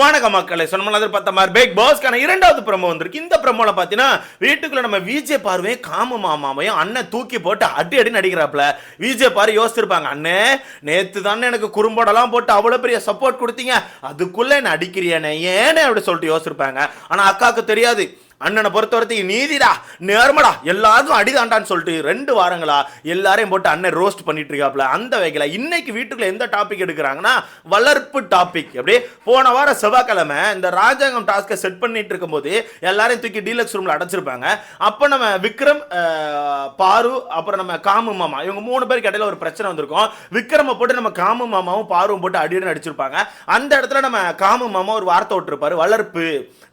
வணக்க மக்களை சொன்னமல்லாத பார்த்த மாதிரி பேக் பாஸ்க்கான இரண்டாவது பிரமோ வந்திருக்கு. இந்த ப்ரோமோல பார்த்தீங்கன்னா வீட்டுக்குள்ள நம்ம விஜே பார்வையும் காம மாமாவையும் அண்ணன் தூக்கி போட்டு அடி அடி நடிக்கிறாப்ல விஜே பாரு யோசிச்சிருப்பாங்க அண்ணே நேத்து தானே எனக்கு குறும்படெல்லாம் போட்டு அவ்வளோ பெரிய சப்போர்ட் கொடுத்தீங்க. அதுக்குள்ள என்ன அடிக்கிறியானே ஏனே? அப்படி சொல்லிட்டு யோசிச்சிருப்பாங்க. ஆனால் அக்காவுக்கு தெரியாது. அண்ணனை பொறுத்த வரைக்கும் நீதிடா நேர்மடா எல்லாருக்கும் அடிதாண்டான்னு சொல்லிட்டு ரெண்டு வாரங்களா எல்லாரையும் போட்டு அண்ணன் ரோஸ்ட் பண்ணிட்டு இருக்காப்ல அந்த வகையில் இன்னைக்கு வீட்டுக்குள்ள எந்த டாபிக் எடுக்கிறாங்கன்னா வளர்ப்பு டாபிக் அப்படியே போன வாரம் செவ்வாய்க்கிழமை இந்த ராஜாங்கம் டாஸ்க்கை செட் பண்ணிட்டு இருக்கும்போது எல்லாரையும் தூக்கி டீலக்ஸ் ரூம்ல அடைச்சிருப்பாங்க. அப்போ நம்ம விக்ரம் பாரு அப்புறம் நம்ம காமு மாமா இவங்க மூணு பேருக்கு இடையில ஒரு பிரச்சனை வந்திருக்கும். விக்ரமை போட்டு நம்ம காமு மாமாவும் பாருவும் போட்டு அடியுடன் அடிச்சிருப்பாங்க. அந்த இடத்துல நம்ம காமு மாமா ஒரு வார்த்தை விட்டுருப்பாரு வளர்ப்பு.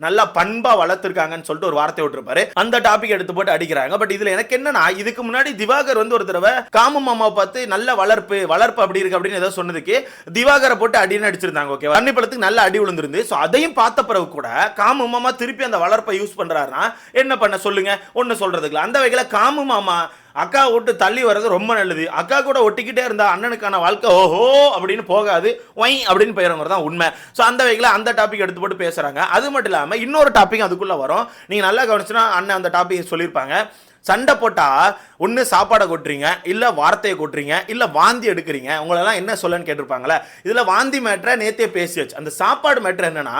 நல்லா பண்பா வளர்த்துருக்காங்கன்னு சொல்லிட்டு ஒரு வார்த்தை விட்டுருப்பாரு. அந்த டாபிக் எடுத்து போட்டு அடிக்கிறாங்க. பட் இதுல எனக்கு என்னன்னா இதுக்கு முன்னாடி திவாகர் வந்து ஒரு தடவை காம மாமாவை பார்த்து நல்ல வளர்ப்பு வளர்ப்பு அப்படி இருக்கு அப்படின்னு ஏதோ சொன்னதுக்கு திவாகரை போட்டு அடின்னு அடிச்சிருந்தாங்க ஓகே வன்னி நல்ல அடி விழுந்திருந்து ஸோ அதையும் பார்த்த பிறகு கூட காம மாமா திருப்பி அந்த வளர்ப்பை யூஸ் பண்றாருன்னா என்ன பண்ண சொல்லுங்க? ஒன்னு சொல்றதுக்கு அந்த வகையில் காமு மாமா அக்கா விட்டு தள்ளி வர்றது ரொம்ப நல்லது. அக்கா கூட ஒட்டிக்கிட்டே இருந்தா அண்ணனுக்கான வாழ்க்கை ஓஹோ அப்படின்னு போகாது. ஒய் அப்படின்னு போயிடுறது தான் உண்மை. ஸோ அந்த வகையில் அந்த டாபிக் எடுத்து போட்டு பேசுகிறாங்க அது மட்டும் இல்லாமல் இன்னொரு டாபிக் அதுக்குள்ளே வரும். நீங்கள் நல்லா கவனிச்சுன்னா அண்ணன் அந்த டாபிக் சொல்லியிருப்பாங்க. சண்டை போட்டால் ஒன்று சாப்பாடை கொட்டுறீங்க இல்லை வார்த்தையை கொட்டுறீங்க இல்லை வாந்தி எடுக்கிறீங்க உங்களெல்லாம் என்ன சொல்லன்னு கேட்டிருப்பாங்களே இதில் வாந்தி மேட்ரை நேத்தே பேசியாச்சு. அந்த சாப்பாடு மேட்ரு என்னென்னா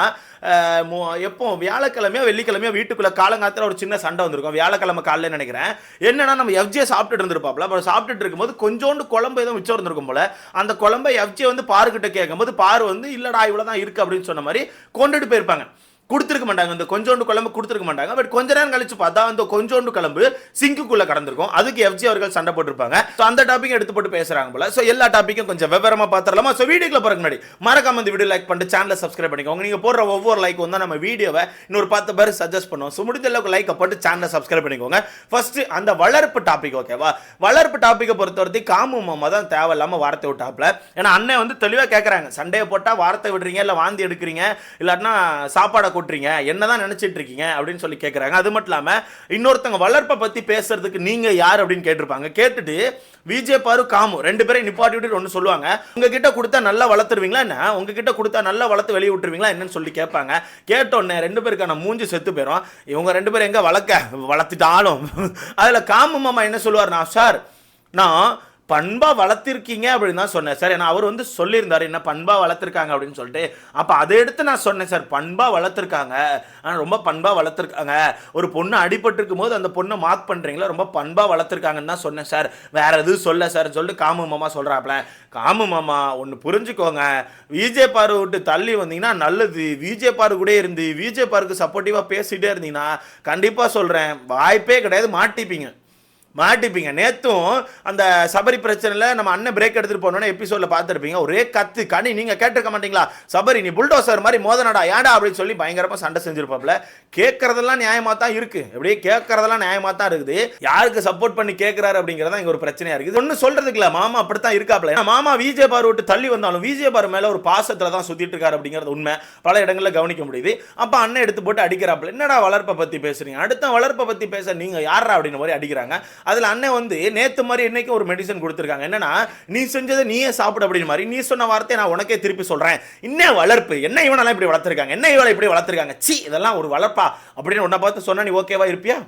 எப்போ வியாழக்கிழமையோ வெள்ளிக்கிழமையோ வீட்டுக்குள்ளே காலங்காலத்தில் ஒரு சின்ன சண்டை வந்திருக்கும். வியாழக்கிழமை காலையில் நினைக்கிறேன். என்னென்னா நம்ம எஃப்ஜே சாப்பிட்டுட்டு இருந்திருப்பாப்ல அப்புறம் சாப்பிட்டுட்டு இருக்கும்போது கொஞ்சோண்டு குழம்பு ஏதோ மிச்சம் இருந்திருக்கும் போல. அந்த குழம்பை எஃப்ஜே வந்து பாருக்கிட்ட கேட்கும்போது பாரு வந்து இல்லைடா இவ்வளோ தான் இருக்குது அப்படின்னு சொன்ன மாதிரி கொண்டுட்டு போயிருப்பாங்க. கொடுத்துருக்க மாட்டாங்க. இந்த கொஞ்சோண்டு குழம்பு கொடுத்துருக்க மாட்டாங்க. பட் கொஞ்ச நேரம் கழிச்சு பார்த்தா அந்த கொஞ்சோண்டு குழம்பு சிங்குக்குள்ள கடந்திருக்கும். அதுக்கு எஃப்ஜி அவர்கள் சண்டை போட்டிருப்பாங்க. ஸோ அந்த டாபிக் எடுத்து போட்டு பேசுறாங்க போல. ஸோ எல்லா டாப்பிக்கும் கொஞ்சம் விவரமா பார்த்துடலாமா ஸோ வீடியோக்குள்ள போறதுக்கு முன்னாடி மறக்காம இந்த வீடியோ லைக் பண்ணிட்டு சேனலை சப்ஸ்கிரைப் பண்ணிக்கோங்க. நீங்க போடுற ஒவ்வொரு லைக் வந்து நம்ம வீடியோவை இன்னொரு பத்து பேர் சஜஸ்ட் பண்ணுவோம். ஸோ முடிஞ்ச அளவுக்கு லைக் போட்டு சேனலை சப்ஸ்கிரைப் பண்ணிக்கோங்க. ஃபர்ஸ்ட் அந்த வளர்ப்பு டாபிக் ஓகேவா வளர்ப்பு டாப்பிக்கை பொறுத்தவரைக்கும் காமு மாமா தான் தேவையில்லாம வார்த்தை விட்டாப்ல ஏன்னா அண்ணன் வந்து தெளிவாக கேட்குறாங்க சண்டையை போட்டால் வார்த்தை விடுறீங்க இல்லை வாந்தி எடுக்கிறீங்க இல்லாட்டினா சாப்பாடை கொட்டுறீங்க என்னதான் நினைச்சிட்டு இருக்கீங்க அப்படின்னு சொல்லி கேட்குறாங்க அது மட்டும் இல்லாமல் இன்னொருத்தவங்க வளர்ப்பை பற்றி பேசுறதுக்கு நீங்கள் யார் அப்படின்னு கேட்டிருப்பாங்க. கேட்டுட்டு விஜே பாரு காமு ரெண்டு பேரையும் நிப்பாட்டி விட்டு ஒன்று சொல்லுவாங்க. உங்ககிட்ட கொடுத்தா நல்லா வளர்த்துருவீங்களா என்ன? உங்ககிட்ட கொடுத்தா நல்லா வளர்த்து வெளியே விட்டுருவீங்களா என்னன்னு சொல்லி கேட்பாங்க. கேட்டோன்னே ரெண்டு பேருக்கான மூஞ்சி செத்து போயிடும் இவங்க ரெண்டு பேரும் எங்கே வளர்க்க? வளர்த்துட்டாலும். அதில் காமு மாமா என்ன சொல்லுவார் நான் சார் நான் பண்பாக வளர்த்திருக்கீங்க அப்படின்னு தான் சொன்னேன். சார் ஏன்னா அவர் வந்து சொல்லியிருந்தாரு என்ன பண்பாக வளர்த்துருக்காங்க அப்படின்னு சொல்லிட்டு. அப்போ அதை எடுத்து நான் சொன்னேன் சார் பண்பாக வளர்த்துருக்காங்க. ஆனால் ரொம்ப பண்பாக வளர்த்துருக்காங்க. ஒரு பொண்ணு அடிபட்டிருக்கும் போது அந்த பொண்ணை மார்க் பண்ணுறீங்களா ரொம்ப பண்பாக வளர்த்துருக்காங்கன்னு தான் சொன்னேன் சார். வேற எதுவும் சொல்ல சார் சொல்லிட்டு காமு மாமா சொல்கிறாப்ல காமு மாமா ஒன்று புரிஞ்சுக்கோங்க. விஜே பாரு விட்டு தள்ளி வந்தீங்கன்னா நல்லது. விஜே பாரு கூட இருந்து விஜே பாருக்கு சப்போர்ட்டிவாக பேசிகிட்டே இருந்தீங்கன்னா கண்டிப்பாக சொல்கிறேன் வாய்ப்பே கிடையாது மாட்டிப்பீங்க. மாட்டிப்பீங்க. நேற்றும் அந்த சபரி பிரச்சனையில் நம்ம அண்ணன் பிரேக் எடுத்துட்டு போனோன்னே எபிசோடில் பார்த்துருப்பீங்க. ஒரே கத்து கனி நீங்கள் கேட்டிருக்க மாட்டீங்களா? சபரி நீ புல்டோசர் மாதிரி மோதனடா ஏடா அப்படின்னு சொல்லி பயங்கரமாக சண்டை செஞ்சிருப்பாப்ல கேட்கறதெல்லாம் நியாயமாக தான் இருக்குது அப்படியே கேட்கறதெல்லாம் நியாயமாக தான் இருக்குது. யாருக்கு சப்போர்ட் பண்ணி கேட்குறாரு அப்படிங்கறதா இங்கே ஒரு பிரச்சனையாக இருக்குது. ஒன்றும் சொல்கிறதுக்கு இல்லை. மாமா அப்படி தான் இருக்காப்ல ஏன்னா மாமா விஜே பார் விட்டு தள்ளி வந்தாலும் விஜே பார் மேலே ஒரு பாசத்தில் தான் சுற்றிட்டு இருக்காரு அப்படிங்கிறது உண்மை. பல இடங்களில் கவனிக்க முடியுது. அப்போ அண்ணன் எடுத்து போட்டு அடிக்கிறாப்ல என்னடா வளர்ப்பை பற்றி பேசுறீங்க? அடுத்த வளர்ப்பை பற்றி பேச நீங்கள் யாரா அப்படின்னு மாதிரி அடிக்கிறாங்க. அதில் அண்ணன் வந்து நேற்று மாதிரி இன்னைக்கு ஒரு மெடிசன் கொடுத்துருக்காங்க. என்னன்னா நீ செஞ்சதை நீயே சாப்பிடு அப்படின்னு மாதிரி நீ சொன்ன வார்த்தையை நான் உனக்கே திருப்பி சொல்கிறேன் என்ன வளர்ப்பு? என்ன இவனெல்லாம் இப்படி வளர்த்துருக்காங்க? என்ன இவளை இப்படி வளர்த்துருக்காங்க? சி இதெல்லாம் ஒரு வளர்ப்பா? அப்படின்னு உன்னை பார்த்து சொன்னா நீ ஓகேவா இருப்பியா?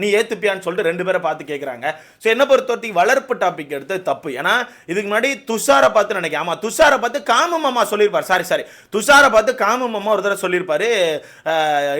நீ ஏத்துப்பியான்னு சொல்லிட்டு ரெண்டு பேரை பார்த்து கேட்குறாங்க ஸோ என்ன பொறுத்தவரைக்கும் வளர்ப்பு டாபிக் எடுத்து தப்பு. ஏன்னா இதுக்கு முன்னாடி துஷாரை பார்த்து நினைக்கிறேன். ஆமா துஷாரை பார்த்து காம மாமா சொல்லியிருப்பார். சாரி சாரி துஷாரை பார்த்து காம ஒரு தடவை சொல்லியிருப்பாரு.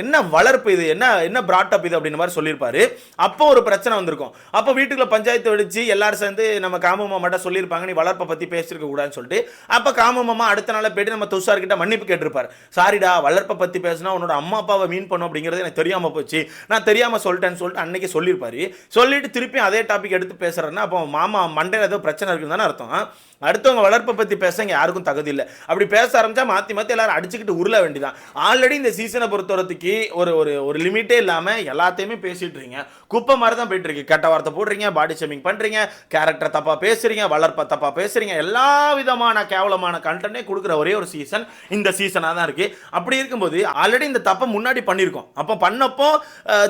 என்ன வளர்ப்பு இது? என்ன என்ன பிராட்டப் இது அப்படின்னு மாதிரி சொல்லியிருப்பாரு. அப்போ ஒரு பிரச்சனை வந்திருக்கும். அப்போ வீட்டுக்குள்ள பஞ்சாயத்து வெடிச்சு எல்லாரும் சேர்ந்து நம்ம காமமாமாட்ட சொல்லியிருப்பாங்க. நீ வளர்ப்பை பற்றி பேசியிருக்க கூடாதுன்னு சொல்லிட்டு. அப்போ காமமாமா அடுத்த நாள் போயிட்டு நம்ம துஷார் கிட்ட மன்னிப்பு கேட்டிருப்பார். சாரிடா வளர்ப்பை பற்றி பேசினா உன்னோட அம்மா அப்பாவை மீன் பண்ணும் அப்படிங்கிறது எனக்கு தெரியாமல் போச்சு. நான் தெரியாமல் சொல்லிட்டேன்னு சொல்லிட்டு அன்னைக்கு சொல்லியிருப்பாரு. சொல்லிட்டு திருப்பி அதே டாபிக் எடுத்து பேசுகிறேன்னா அப்போ மாமா மண்டையில் ஏதோ பிரச்சனை இருக்குன்னு தானே அர்த்தம். அடுத்தவங்க வளர்ப்பை பற்றி பேச இங்கே யாருக்கும் தகுதி இல்லை. அப்படி பேச ஆரம்பிச்சா மாற்றி மாற்றி எல்லாரும் அடிச்சுக்கிட்டு உருள வேண்டியதான் ஆல்ரெடி இந்த சீசனை பொறுத்தவரத்துக்கு ஒரு ஒரு ஒரு லிமிட்டே இல்லாமல் எல்லாத்தையுமே பேசிட்டு இருக்கீங்க. குப்பை மாதிரி தான் போயிட்டு இருக்கு. கெட்ட வார்த்தை போடுறீங்க பாடி ஷேமிங் பண்ணுறீங்க கேரக்டர் தப்பாக பேசுகிறீங்க வளர்ப்பை தப்பாக பேசுகிறீங்க எல்லா விதமான கேவலமான கண்டனே கொடுக்குற ஒரே ஒரு சீசன் இந்த சீசனாக தான் இருக்குது அப்படி இருக்கும்போது ஆல்ரெடி இந்த தப்பை முன்னாடி பண்ணியிருக்கோம். அப்போ பண்ணப்போ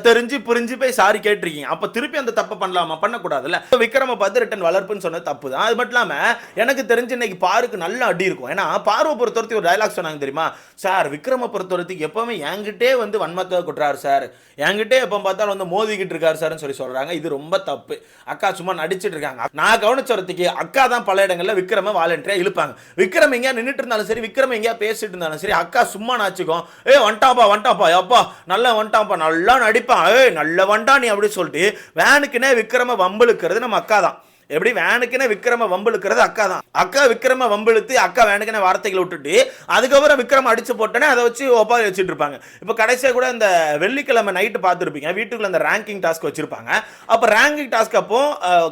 தெரிஞ்சு புரிஞ்சு போய் சாரி கேட்டிருக்கீங்க. அப்ப திருப்பி அந்த தப்பை பண்ணலாமா? பண்ணக்கூடாதுல்ல. விக்ரம பார்த்து ரிட்டன் வளர்ப்புன்னு சொன்னது தப்பு தான் அது மட்டும் இல்லாம எனக்கு தெரிஞ்சு இன்னைக்கு பாருக்கு நல்ல அடி இருக்கும். ஏன்னா பார்வை பொறுத்தவரைக்கும் ஒரு டைலாக் சொன்னாங்க தெரியுமா? சார் விக்ரம பொறுத்தவரைக்கும் எப்பவுமே என்கிட்டே வந்து வன்மத்தை கொட்டுறாரு சார். என்கிட்டே எப்போ பார்த்தாலும் வந்து மோதிக்கிட்டு இருக்காரு சார்னு சொல்லி சொல்றாங்க. இது ரொம்ப தப்பு. அக்கா சும்மா நடிச்சிட்டு இருக்காங்க. நான் கவனிச்சவரத்துக்கு அக்கா தான் பல இடங்களில் விக்ரம வாலண்டியா இழுப்பாங்க. விக்ரம் எங்கேயா நின்றுட்டு இருந்தாலும் சரி விக்ரம் எங்கேயா பேசிட்டு இருந்தாலும் சரி அக்கா சும்மா நாச்சுக்கும் ஏ வந்துட்டாப்பா வந்துட்டாப்பா அப்பா நல்லா வந்துட்டாப்பா நல்லா நடிப்பான். ஏய் நல்ல வண்டா நீ அப்படி சொல்லிட்டு வேனுக்குன்னே விக்ரம வம்பலுக்கிறது நம்ம அக்கா தான். எப்படி வேனுக்குன்னு விக்ரம வம்பிழுக்கிறது அக்கா தான் அக்கா விக்ரம வம்பிழுத்து அக்கா வேனுக்குன்னு வார்த்தைகளை விட்டுட்டு அதுக்கப்புறம் விக்ரம் அடிச்சு போட்டோன்னே அதை வச்சு ஒப்பாரி வச்சுட்டு இருப்பாங்க இப்போ கடைசியாக கூட இந்த வெள்ளிக்கிழமை நைட்டு பார்த்துருப்பீங்க. வீட்டுக்குள்ள அந்த ரேங்கிங் டாஸ்க் வச்சிருப்பாங்க. அப்போ ரேங்கிங் டாஸ்க் அப்போ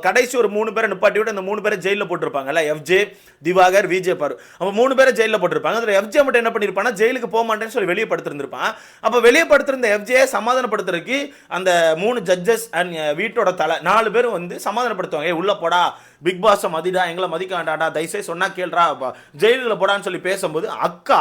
கடைசி ஒரு மூணு பேரை நிப்பாட்டி விட்டு அந்த மூணு பேரை ஜெயிலில் போட்டிருப்பாங்கல்ல எஃப்ஜே திவாகர் விஜே பாரு. அப்போ மூணு பேரை ஜெயிலில் போட்டிருப்பாங்க. அதில் எஃப்ஜே மட்டும் என்ன பண்ணிருப்பாங்க ஜெயிலுக்கு போக மாட்டேன்னு சொல்லி வெளியே படுத்திருந்திருப்பான் அப்போ வெளியே படுத்திருந்த எஃப்ஜே சமாதானப்படுத்துறதுக்கு அந்த மூணு ஜட்ஜஸ் அண்ட் வீட்டோட தலை நாலு பேரும் வந்து சமாதானப்படுத்துவாங்க. உள்ள பிக் பாஸை மதிடா எங்களை மதிக்க வேண்டாடா தயவுசெய்து சொன்னா கேள்றா ஜெயிலுக்குள்ள போடான்னு சொல்லி பேசும்போது அக்கா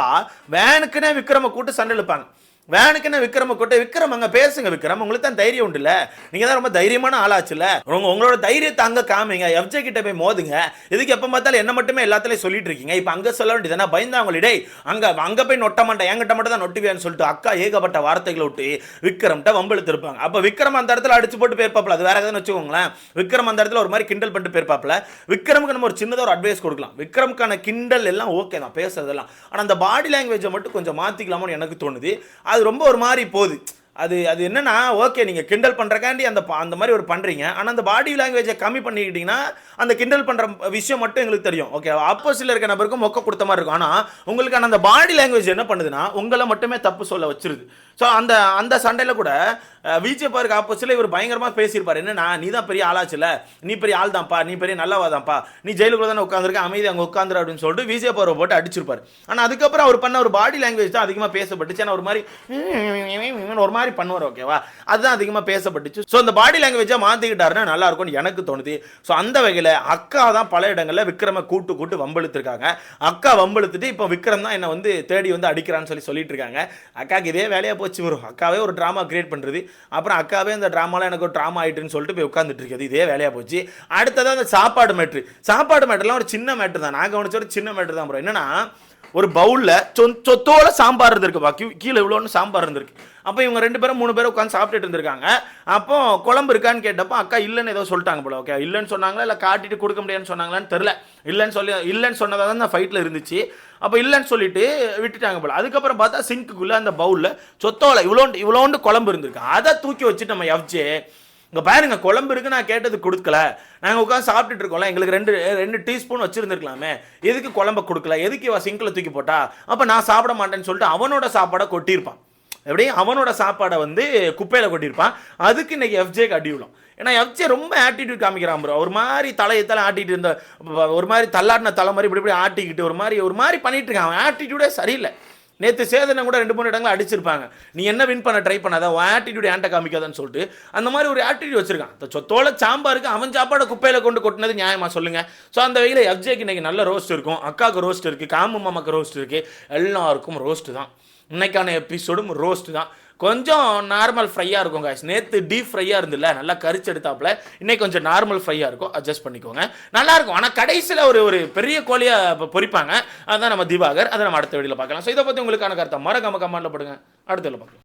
வேனுக்குன்னே விக்ரம கூட்டு சண்டை இழுப்பாங்க. வேனுக்குன்னு விக்ரம கூட்ட விக்ரம் அங்க பேசுங்க விக்ரம். உங்களுக்கு தான் தைரியம் உண்டுல நீங்க தான் ரொம்ப தைரியமான ஆளாச்சுல உங்க உங்களோட தைரியத்தை அங்க காமிங்க. எஃப்ஜே கிட்ட போய் மோதுங்க. இதுக்கு எப்ப பார்த்தாலும் என்ன மட்டுமே எல்லாத்துலயும் சொல்லிட்டு இருக்கீங்க இப்ப அங்க சொல்ல வேண்டியது பயந்தாங்களே டேய் அங்க அங்க போய் நொட்ட மாட்டேன். என்கிட்ட மட்டும் தான் நொட்டுவியான்னு சொல்லிட்டு அக்கா ஏகப்பட்ட வார்த்தைகளை விட்டு விக்ரம்கிட்ட வம்பெழுத்து இருப்பாங்க அப்ப விக்ரம் அந்த இடத்துல அடிச்சு போட்டு போயிருப்பாப்ல அது வேற எதாவது வச்சுக்கோங்களேன். விக்ரம் அந்த இடத்துல ஒரு மாதிரி கிண்டல் பண்ணிட்டு போயிருப்பாப்ல விக்ரமுக்கு நம்ம ஒரு சின்னதாக ஒரு அட்வைஸ் கொடுக்கலாம். விக்ரமுக்கான கிண்டல் எல்லாம் ஓகே தான். பேசுறதெல்லாம். ஆனா அந்த பாடி லாங்குவேஜை மட்டும் கொஞ்சம் மாத்திக்கலாமோன்னு எனக்கு தோணுது. அது ரொம்ப ஒரு மாதிரி போகுது. அது அது என்னன்னா ஓகே நீங்கள் கிண்டல் பண்ணுறக்காண்டி அந்த அந்த மாதிரி ஒரு பண்ணுறீங்க ஆனால் அந்த பாடி லாங்குவேஜை கம்மி பண்ணிக்கிட்டிங்கன்னா அந்த கிண்டல் பண்ணுற விஷயம் மட்டும் எங்களுக்கு தெரியும் ஓகே ஆப்போசிட்டில் இருக்க நபருக்கும் மொக்க கொடுத்த மாதிரி இருக்கும் ஆனால் உங்களுக்கான அந்த பாடி லாங்குவேஜ் என்ன பண்ணுதுன்னா உங்களை மட்டுமே தப்பு சொல்ல வச்சிருது ஸோ அந்த அந்த சண்டையில் கூட விஜய் பாருக்கு ஆப்போசிட்டில் இவர் பயங்கரமாக பேசியிருப்பார் என்னன்னா நீ தான் பெரிய ஆளாச்சுல நீ பெரிய ஆள் தான்ப்பா நீ பெரிய நல்லவா தான்ப்பா நீ ஜெயிலுக்குள்ள தானே உட்காந்துருக்க அமைதி அங்கே உட்காந்துரு அப்படின்னு சொல்லிட்டு விஜய் பார்வை போட்டு அடிச்சிருப்பார் ஆனால் அதுக்கப்புறம் அவர் பண்ண ஒரு பாடி லாங்குவேஜ் தான் அதிகமாக பேசப்பட்டுச்சு ஏன்னா ஒரு மாதிரி ஒரு மாதிரி பண்ணுவார் ஓகேவா அதுதான் அதிகமாக பேசப்பட்டுச்சு. ஸோ அந்த பாடி லாங்குவேஜாக மாற்றிக்கிட்டாருன்னா நல்லா இருக்கும்னு எனக்கு தோணுது. ஸோ அந்த வகையில் அக்கா தான் பல இடங்களில் விக்ரம கூட்டு கூட்டு வம்பெழுத்துருக்காங்க. அக்கா வம்பெழுத்துட்டு இப்போ விக்ரம் தான் என்னை வந்து தேடி வந்து அடிக்கிறான்னு சொல்லி சொல்லிட்டு இருக்காங்க அக்காவுக்கு இதே வேலையாக போச்சு வரும் அக்காவே ஒரு ட்ராமா கிரியேட் பண்ணுறது அப்புறம் அக்காவே அந்த ட்ராமாலாம் எனக்கு ஒரு ட்ராமா ஆயிட்டுன்னு சொல்லிட்டு போய் உட்காந்துட்டு இருக்குது. இதே வேலையாக போச்சு. அடுத்தது அந்த சாப்பாடு மேட்ரு சாப்பாடு மேட்டர்லாம் ஒரு சின்ன மேட்ரு தான். நான் கவனிச்ச ஒரு சின்ன மேட்ரு தான் ப்ரோ. என்னன்னா ஒரு பவுலில் சொ சொத்தோட சாம்பார் இருந்திருக்குப்பா கீ- கீழே இவ்வளோன்னு சாம்பார் இருந்திருக்கு. அப்போ இவங்க ரெண்டு பேரும் மூணு பேரும் உட்காந்து சாப்பிட்டுட்டு இருந்திருக்காங்க. அப்போ குழம்பு இருக்கான்னு கேட்டப்போ அக்கா இல்லைன்னு ஏதோ சொல்லிட்டாங்க போல. ஓகே இல்லைன்னு சொன்னாங்களா? இல்லை காட்டிட்டு கொடுக்க முடியாதுன்னு சொன்னாங்களான்னு தெரில இல்லைன்னு சொல்லி இல்லைன்னு சொன்னதாக தான் அந்த ஃபைட்டில் இருந்துச்சு. அப்போ இல்லைன்னு சொல்லிட்டு விட்டுட்டாங்க போல. அதுக்கப்புறம் பார்த்தா சிங்க்குள்ளே அந்த பவுலில் சொத்தோலை இவ்வளோண்டு இவ்வளோண்டு குழம்பு இருந்திருக்கு. அதை தூக்கி வச்சுட்டு நம்ம எஃப்ஜே இங்கே பாருங்க குழம்பு இருக்கு நான் கேட்டது கொடுக்கல. நாங்கள் உட்காந்து சாப்பிட்டுட்டு இருக்கோம்ல எங்களுக்கு ரெண்டு ரெண்டு டீஸ்பூன் வச்சுருந்துருக்கலாமே. எதுக்கு குழம்ப கொடுக்கல? எதுக்கு இவ சிங்கில் தூக்கி போட்டா? அப்போ நான் சாப்பிட மாட்டேன்னு சொல்லிட்டு அவனோட சாப்பாடை கொட்டியிருப்பான். எப்படி? அவனோட சாப்பாடை வந்து குப்பையில் கொட்டியிருப்பான். அதுக்கு இன்னைக்கு எஃப்ஜேக்கு அடி விழும். ஏன்னா எஃப்ஜே ரொம்ப ஆட்டிடியூட் காமிக்கிறான் ப்ரோ ஒரு மாதிரி தலையை தலை ஆட்டிட்டு இருந்த ஒரு மாதிரி தள்ளாடின தலை மாதிரி இப்படி இப்படி ஆட்டிக்கிட்டு ஒரு மாதிரி ஒரு மாதிரி பண்ணிட்டு இருக்கான். அவன் ஆட்டிடியூடே சரியில்லை. நேற்று சேதனை கூட ரெண்டு மூணு இடங்கள் அடிச்சிருப்பாங்க. நீ என்ன வின் பண்ண ட்ரை பண்ணாத உன் ஆட்டிடியூட் ஏன்ட்ட காமிக்காதன்னு சொல்லிட்டு அந்த மாதிரி ஒரு ஆட்டிடியூட் வச்சிருக்கான். அந்த சொத்தோட சாம்பாருக்கு அவன் சாப்பாடை குப்பையில் கொண்டு கொட்டினது நியாயமாக சொல்லுங்கள் ஸோ அந்த வகையில் எஃப்ஜேக்கு இன்றைக்கி நல்ல ரோஸ்ட் இருக்கும். அக்காவுக்கு ரோஸ்ட் இருக்குது காமு மாமாக்கு ரோஸ்ட் இருக்குது எல்லாருக்கும் ரோஸ்ட்டு தான். இன்னைக்கான எபிசோடும் ரோஸ்ட் தான். கொஞ்சம் நார்மல் ஃப்ரையாக இருக்கும் காய்ஸ் நேற்று டீப் ஃப்ரையாக இருந்துல்ல நல்லா கரிச்சு எடுத்தாப்புல இன்னைக்கு கொஞ்சம் நார்மல் ஃப்ரையாக இருக்கும். அட்ஜஸ்ட் பண்ணிக்கோங்க. நல்லா இருக்கும். ஆனால் கடைசியில் ஒரு ஒரு பெரிய கோழியாக பொரிப்பாங்க அதுதான் நம்ம திவாகர். அதை நம்ம அடுத்த வீடியோவில் பார்க்கலாம். ஸோ இதை பற்றி உங்களுக்கான கருத்தை? மறக்காம கமெண்ட்ல போடுங்க. அடுத்த வீடியோல பார்க்கலாம்.